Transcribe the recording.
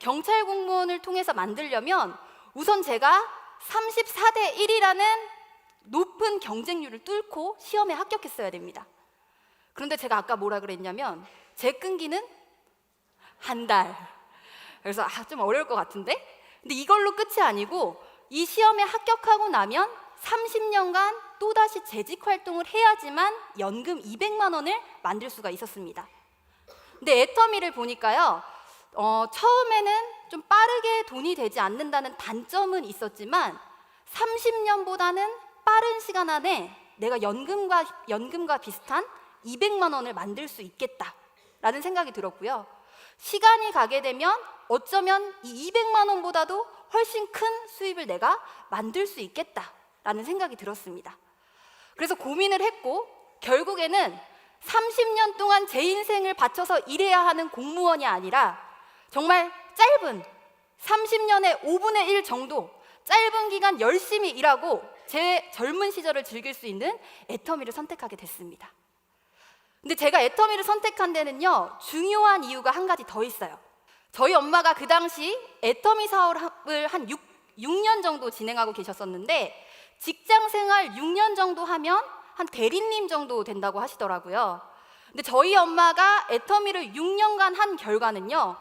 경찰 공무원을 통해서 만들려면 우선 제가 34대 1이라는 높은 경쟁률을 뚫고 시험에 합격했어야 됩니다. 그런데 제가 아까 뭐라 그랬냐면 제 끈기는 한 달. 그래서 아, 좀 어려울 것 같은데? 근데 이걸로 끝이 아니고 이 시험에 합격하고 나면 30년간 또다시 재직 활동을 해야지만 연금 200만 원을 만들 수가 있었습니다. 근데 애터미를 보니까요, 어, 처음에는 좀 빠르게 돈이 되지 않는다는 단점은 있었지만 30년보다는 빠른 시간 안에 내가 연금과 연금과 비슷한 200만 원을 만들 수 있겠다라는 생각이 들었고요. 시간이 가게 되면 어쩌면 이 200만 원보다도 훨씬 큰 수입을 내가 만들 수 있겠다라는 생각이 들었습니다. 그래서 고민을 했고 결국에는 30년 동안 제 인생을 바쳐서 일해야 하는 공무원이 아니라 정말 짧은 30년의 5분의 1 정도 짧은 기간 열심히 일하고 제 젊은 시절을 즐길 수 있는 애터미를 선택하게 됐습니다. 근데 제가 애터미를 선택한 데는요 중요한 이유가 한 가지 더 있어요. 저희 엄마가 그 당시 애터미 사업을 한 6, 6년 정도 진행하고 계셨었는데 직장 생활 6년 정도 하면 한 대리님 정도 된다고 하시더라고요. 근데 저희 엄마가 애터미를 6년간 한 결과는요